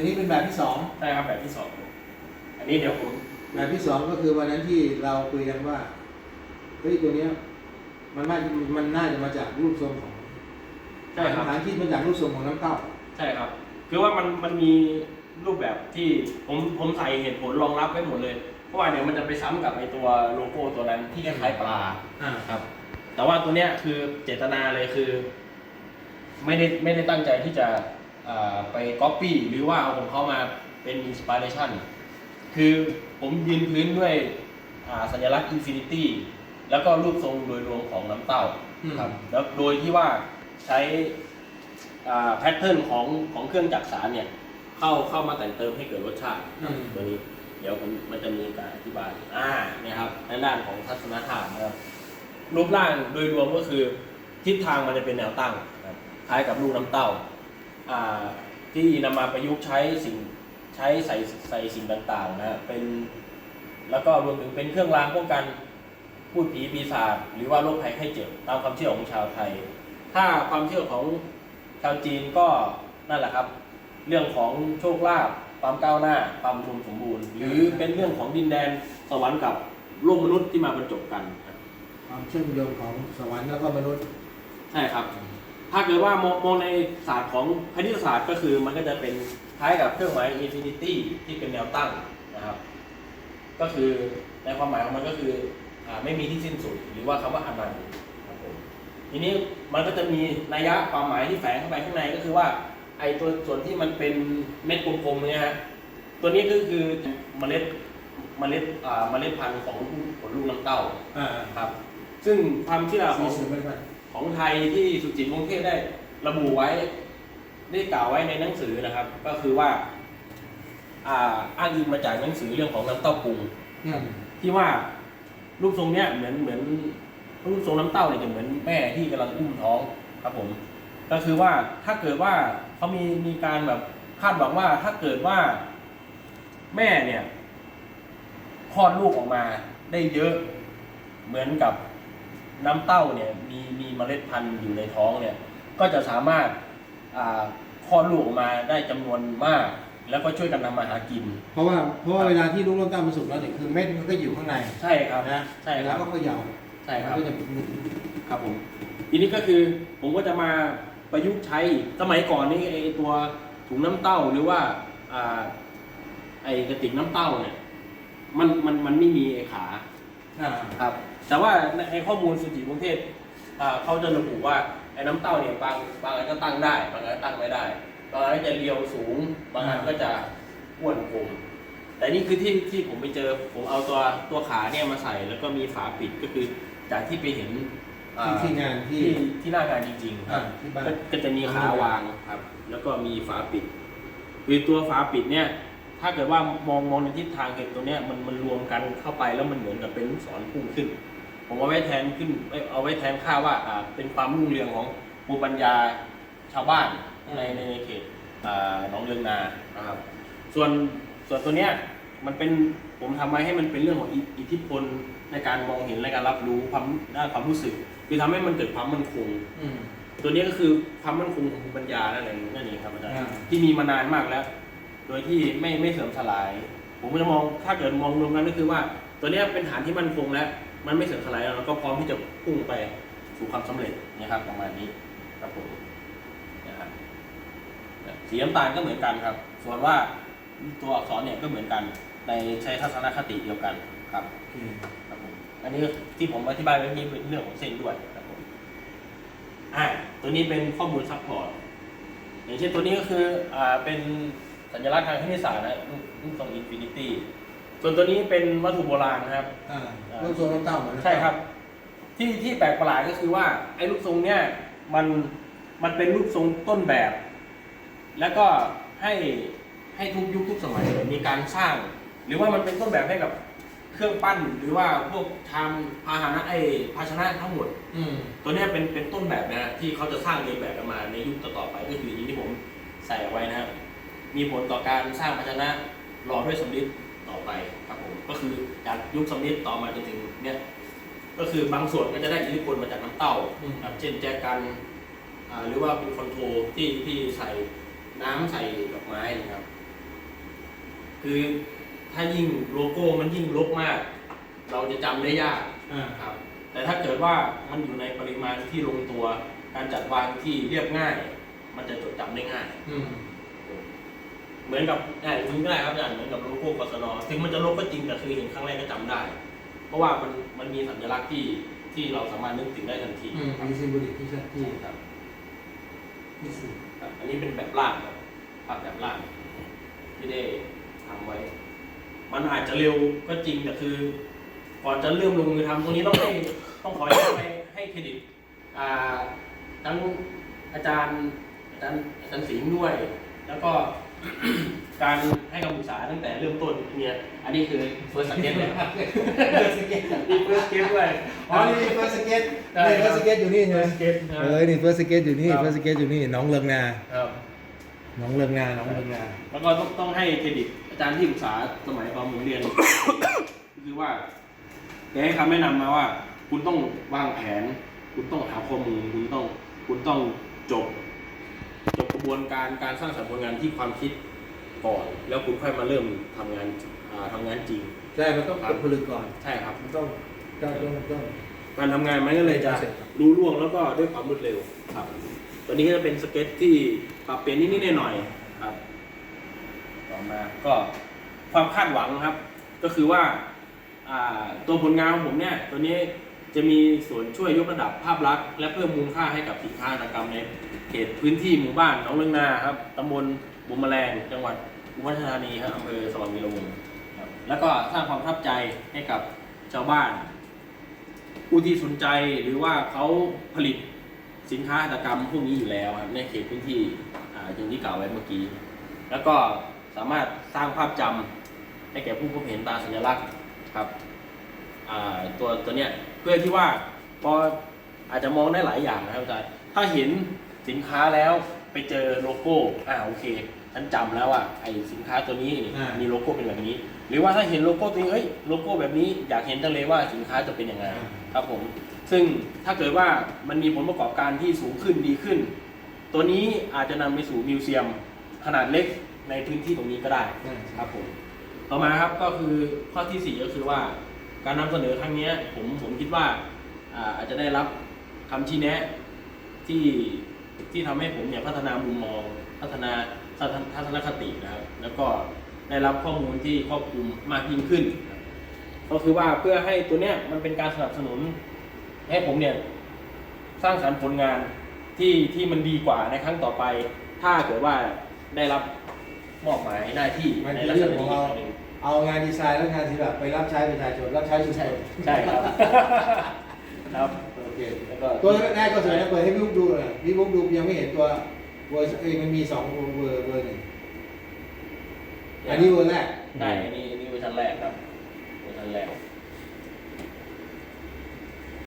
อันนี้เป็นแบบที่สองใช่ครับแบบที่สองอันนี้เดี๋ยวผมแบบที่สองก็คือวันนั้นที่เราคุยกันว่าเฮ้ยตัวเนี้ยมันน่ามันน่าจะมาจากรูปทรงของใช่ครับฐานที่มาจากรูปทรงของน้ำเต้าใช่ครับ คือว่ามันมันมีรูปแบบที่ผมผมใส่เหตุผลรองรับไว้หมดเลย เพราะว่าเดี๋ยวมันจะไปซ้ำกับไอตัวโลโก้ตัวนั้นที่คล้ายๆปลาอ่าครับ แต่ว่าตัวเนี้ยคือเจตนาเลยคือ ไม่ได้ไม่ได้ตั้งใจที่จะอ่า ไปก๊อปปี้หรือว่าเอาของเขามาเป็นอินสปิเรชันคือผมยืนพื้นด้วยอ่าสัญลักษณ์อินฟินิตี้แล้วก็รูปทรงโดยรวมของน้ำเต้าอืมครับแล้วโดยที่ว่าใช้แพทเทิร์นของของเครื่องจักสารเนี่ย เข้าเข้ามาแต่งเติมให้เกิดรสชาติอืมตัวนี้ เดี๋ยวผมมันจะมีการอธิบายอ่าเนี่ยครับในด้านของทัศนธรรมนะครับรูปร่างโดยรวมก็คือทิศทางมันจะเป็นแนวตั้งนะครับคล้ายกับลูกน้ำเต้าอ่า ที่นำมาประยุกต์ใช้สิ่งใช้ใส่ใส่สิ่งต่างๆนะเป็นแล้วก็รวมถึงเป็นเครื่องรางป้องกันพูดผีปีศาจหรือว่าโรคภัยไข้เจ็บตามความเชื่อของชาวไทย ถ้าความเชื่อของชาวจีนก็นั่นแหละครับ เรื่องของโชคลาภความก้าวหน้าความอุดมสมบูรณ์ หรือเป็นเรื่องของดินแดนสวรรค์กับโลกมนุษย์ที่มาบรรจบกันครับความเชื่อมโยงของสวรรค์แล้วก็มนุษย์ใช่ครับ ถ้าเกิดว่ามองมองในศาสตร์ของคณิตศาสตร์ก็คือมันก็จะเป็นคล้ายกับเครื่องหมาย infinity ที่เป็นแนวตั้งนะครับ ก็คือในความหมายของมันก็คืออาไม่มีที่สิ้นสุด หรือว่าคำว่าอนันต์ครับผมทีนี้มันก็จะมีนัยยะความหมายที่แฝงเข้าไปข้างในก็คือว่าไอ้ตัวส่วนที่มันเป็นเม็ดกลมๆเนี่ยฮะตัวนี้ก็คือเมล็ดเมล็ดอ่าเมล็ดพันธุ์ของผลลูกน้ำเต้าอ่าครับ ซึ่งความเชื่อขสีองสือไม่กัน ของไทยที่สุจิตวงศ์เทศได้ระบุไว้ได้กล่าวไว้ในหนังสือนะครับ ก็คือว่า อ่าอ้างอิงมาจากหนังสือเรื่องของน้ำเต้าปรุงอืมที่ว่ารูปทรงเนี้ยเหมือนเหมือนรูปทรงน้ำเต้าเนี่ยจะเหมือนแม่ที่กำลังอุ้มท้องครับผม ก็คือว่าถ้าเกิดว่าเขามีมีการแบบคาดหวังว่าถ้าเกิดว่าแม่เนี่ยคลอดลูกออกมาได้เยอะเหมือนกับ น้ำเต้าเนี่ยมีมีเมล็ดพันธุ์อยู่ในท้องเนี่ยก็จะสามารถอ่าคลอดลูกออกมาได้จำนวนมาก แล้วก็ช่วยกันทำมาหากิน เพราะว่าเพราะว่าเวลาที่ลูกน้ำเต้ามันสุกแล้วเนี่ยคือเม็ดมันก็อยู่ข้างในใช่ครับนะใช่คแล้รัวบก็เขย่าใช่ครับมันก็จะครับผมทีนี้ก็คือผมก็จะมาประยุกต์ใช้อีกสมัยก่อนนี่ไอตัวถุงน้ำเต้าหรือว่าอ่าไอกระติกน้ำเต้าเนี่ยมันมันมันไม่มีไอขาอ่าครับ แต่ว่าในไอข้อมูลสุจิกรุงเทพอ่าเขาจะระบุว่าไอ้น้ำเต้าเนี่ยบางบางอันก็ตั้งได้บางอันก็ตั้งไม่ได้ บางอันก็จะเรียวสูง บางอันก็จะอ้วนกลมแต่นี่คือที่ที่ผมไปเจอผมเอาตัวตัวขาเนี่ยมาใส่ แล้วก็มีฝาปิดก็คือจากที่ไปเห็นอ่าที่ที่งานที่ที่ที่หน้างานจริงๆคอ่ารับที่บ้านก็ก็จะมีขาวางครับ แล้วก็มีฝาปิด คือตัวฝาปิดเนี่ย ถ้าเกิดว่ามองมองในทิศทางเห็นตัวเนี้ยมันมันรวมกันเข้าไปแล้วมันเหมือนกับเป็นลูกศรพุ่งขึ้น ผมเอาไว้แทนขึ้นเอ้ยเอาไว้แทนค่าว่าอ่าเป็นความรุ่งเรืองของภูมิปัญญาชาวบ้านในในในเขตอ่าหนองเรืองนานะครับ ส่วนส่วนตัวเนี้ยมันเป็นผมทำมาให้มันเป็นเรื่องของอิอิทธิพลในการมองเห็นและการรับรู้ความด้านความรู้สึก คือทำให้มันเกิดความมั่นคง อืม ตัวนี้ก็คือความมั่นคงของภูมิปัญญานั่นเองนั่นเองครับอาจารย์อ่า ที่มีมานานมากแล้ว โดยที่ไม่ไม่เสื่อมสลาย ผมก็จะมองถ้าเกิดมองรวมกันก็คือว่า ตัวเนี้ยเป็นฐานที่มั่นคงแล้ว มันไม่เสื่อมสลายแล้วเราก็พร้อมที่จะพุ่งไปสู่ความสำเร็จนะครับประมาณนี้ครับผมนะครับสีน้ำตาลก็เหมือนกันครับ ส่วนว่าตัวอักษรเนี่ยก็เหมือนกันในใช้ทัศนคติเดียวกันครับครับผมอันนี้ที่ผมอธิบายไว้นี้เป็นเรื่องของเส้นด้วยครับผมอ่าตัวนี้เป็นข้อมูลซัพพอร์ตอย่างเช่นตัวนี้ก็คืออ่าเป็นสัญลักษณ์ทางคณิตศาสตร์นะรูปรูปทรงอินฟินิตี้ ส่วนตัวนี้เป็นวัตถุโบราณนะครับ อ่าลูกทรงน้ำเต้าเหมือนน้ำใช่เต้าครับ ที่ที่แปลกประหลาดก็คือว่าไอ้รูปทรงเนี้ยมันมันเป็นรูปทรงต้นแบบ แล้วก็ให้ให้ทุกยุคทุกสมัยเนี่ยมีการสร้าง หรือว่ามันเป็นต้นแบบให้กับเครื่องปั้น หรือว่าพวกทำพาหนะไอ้ภาชนะทั้งหมด อืมตัวเนี้ยเป็นเป็นต้นแบบนะที่เขาจะสร้างเรียนแบบกันมาในยุคต่อๆไปก็คืออย่างที่ผมใส่เอาไว้นะครับมีผลต่อการสร้างภาชนะหล่อด้วยสำริด ต่อไปครับผมก็คือจากยุคสำริดต่อมาจนถึงเนี่ยก็คือบางส่วนก็จะได้อิทธิพลมาจากน้ำเต้าอืมครับเช่นแจกันอ่าหรือว่าเป็นคอนโทรที่ที่ใส่น้ำใส่ดอกไม้นะครับ คือถ้ายิ่งโลโก้มันยิ่งลกมาก เราจะจำได้ยากอ่าครับ แต่ถ้าเกิดว่ามันอยู่ในปริมาณที่ลงตัว การจัดวางที่เรียบง่าย มันจะจดจำได้ง่ายอืม เหมือนกับอ่าอย่างนี้ก็ได้ครับอาจารย์เหมือนกับโลโก้กศนถึงมันจะลบก็จริงแต่คือเห็นครั้งแรกก็จำได้ เพราะว่ามันมันมีสัญลักษณ์ที่ที่เราสามารถนึกถึงได้ทันทีอืมครับมีซิมโบลิกที่ชัดที่ครับที่สุดครับอันนี้เป็นแบบล่างครับภาพแบบล่างที่ได้ทำไว้ มันอาจจะเร็วก็จริงแต่คือ ก่อนจะเริ่มลงมือทำตรงนี้ต้องให้ต้องขอให้ให้เครดิตอ่าทั้งอาจารย์อาจารย์อาจารย์สิงห์ด้วย แล้วก็ การให้คำปรึกษาตั้งแต่เริ่มต้นเนี่ยอันนี้คือเฟิร์สสเก็ตเลยเฟิร์สสเก็ตนี่เฟิร์สสเก็ตด้วยอ๋อนี่เฟิร์สสเก็ตใช่นี่คเฟิรัร์บสสเก็ตอยู่นี่ใช่ไหมเก็ตนะเออนี่เฟิร์สสเก็ตอยู่นี่ครับ เฟิร์สสเก็ตอยู่นี่น้องเลิงนาครับ น้องเลิงนาน้องเลิงนา แล้วก็ต้องต้องให้เครดิตอาจารย์ที่ปรึกษาสมัยตอนผมเรียน คือว่าแกให้คำแนะนำมาว่า คุณต้องวางแผน คุณต้องหาข้อมูล คุณต้อง คุณต้องจบจบก ระบวนการการสร้างสรรค์ผลงานที่ความคิดก่อน แล้วคุณค่อยมาเริ่มทำงานอ่าทำงานจริง ใช่มันต้องตกผลึกก่อน ใช่ครับ มันต้องต้องต้องต้อง การทำงานมันก็เลยจะเสร็จครับรู้ล่วงแล้วก็ด้วยความรวดเร็วครับ ตัวนี้ก็จะเป็นสเก็ตที่ปรับเปลี่ยนนิดๆหน่อยๆครับ ต่อมาก็ความคาดหวังครับ ก็คือว่าอ่าตัวผลงานของผมเนี่ย ตัวนี้ จะมีส่วนช่วยยกระดับภาพลักษณ์และเพิ่มมูลค่าให้กับสินค้าอุตสาหกรรมในเขตพื้นที่หมู่บ้านหนองเลืองนาครับตำบลบุมแมลงจังหวัดอุบลราชธานีครับอำเภอสว่างวีระวงศ์ครับแล้วก็สร้างความประทับใจให้กับชาวบ้าน ผู้ที่สนใจหรือว่าเขาผลิตสินค้าหัตถกรรมพวกนี้อยู่แล้วครับในเขตพื้นที่อ่าอย่างที่กล่าวไว้เมื่อกี้ แล้วก็สามารถสร้างภาพจำให้แก่ผู้พบเห็นตาสัญลักษณ์ครับ ตัวตัวเนี้ยเพื่อที่ว่าพออาจจะมองได้หลายอย่างนะครับอาจารย์ถ้าเห็นสินค้าแล้วไปเจอโลโก้อ่าโอเคฉันจำแล้วว่าไอสินค้าตัวนี้นี่อ่ามีมีโลโก้เป็นแบบนี้ หรือว่าถ้าเห็นโลโก้ตัวนี้เอ้ยโลโก้แบบนี้อยากเห็นจังเลยว่าสินค้าจะเป็นยังไงครับผม ซึ่งถ้าเกิดว่ามันมีผลประกอบการที่สูงขึ้นดีขึ้น ตัวนี้อาจจะนำไปสู่มิวเซียมขนาดเล็กในพื้นที่ตรงนี้ก็ได้ใช่ครับผมต่อมาครับก็คือข้อที่สี่ก็คือว่า การนำเสนอครั้งนี้ผมผมคิดว่าอาจจะได้รับคำชี้แนะที่ที่ทำให้ผมเนี่ยพัฒนามุมมอง พัฒนาทัศนคตินะครับ แล้วก็ได้รับข้อมูลที่ครอบคลุมมากยิ่งขึ้น ก็คือว่าเพื่อให้ตัวเนี้ยมันเป็นการสนับสนุน ให้ผมเนี่ยสร้างสรรค์ผลงานที่ที่มันดีกว่าในครั้งต่อไป ถ้าเกิดว่าได้รับมอบหมายหน้าที่ในลักษเรื่องณะของนี้ เราอีกครั้งหนึ่งเอางานดีไซน์แล้วงานศิลปะไปรับใช้ประชาชนรับใช้ชุมชนใช่ครับ ครับโอเคแล้วก็ตัวแรกก็สวยนะเปิดให้พี่บุ๊กดูหน่อยพี่บุ๊กดูยังไม่เห็นตัวเวอร์เอ้ยมันมีสองเวอร์เวอร์เวอร์หนึ่งอันนี้เวอร์แรก ได้อันนี้อันนี้เวอร์ชันแรกครับเวอร์ชันแรก